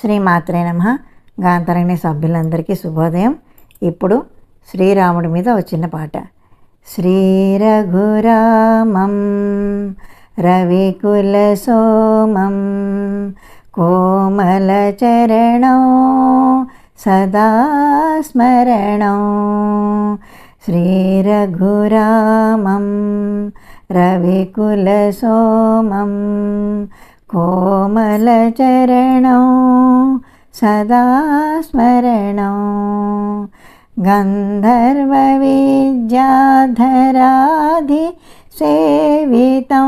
శ్రీమాత్రే నమ. గాంతరణి సభ్యులందరికీ శుభోదయం. ఇప్పుడు శ్రీరాముడి మీద వచ్చిన పాట. శ్రీరఘురామం రవికుల సోమం కోమల చరణం సదా స్మరణం. శ్రీరఘురామం రవికుల సోమం कोमलचरणौ सदा स्मरणौ। गन्धर्वविद्याधराधि सेवितौ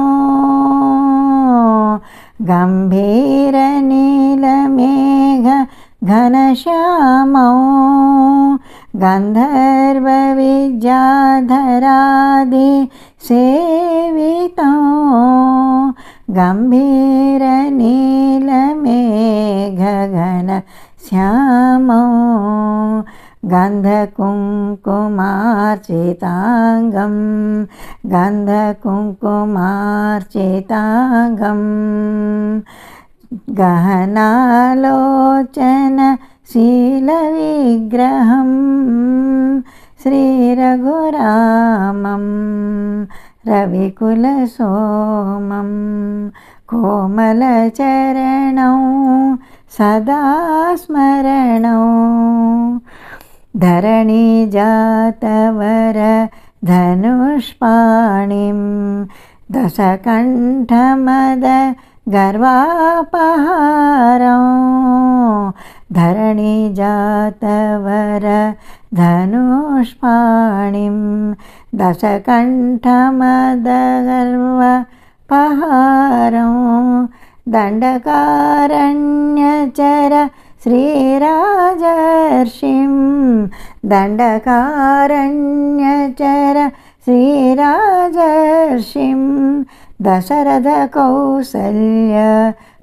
गम्भीरनीलमेघ घनश्यामौ गन्धर्वविद्याधरादि सेवितौ గంభీరనీలమేఘఘన శ్యామౌ. గంధకుంకుమార్చితాంగం గంధకుంకుమార్చితాంగం గహనాలోచన శీలవిగ్రహం శ్రీరఘురామం రవికులసోమం కోమలచరణం సదా స్మరణం धरणिजातवर धनुष्पाणिं दशकण्ठमद गर्वापहारं धरणिजातवर धनुष्पाणिं दशकण्ठमद गर्वपहारं दण्डकारण्यचर श्रीराजर्षिं दण्डकारण्यचर श्रीराजर्षिं दशरथकौसल्य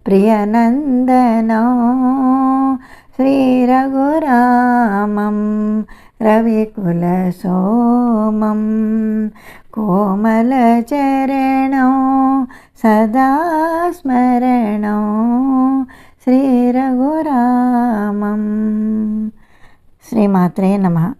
ప్రియనందనో శ్రీ రఘురామం రవికులసోమం కోమలచరణో సదా స్మరణో శ్రీ రఘురామం శ్రీమాత్రే నమ.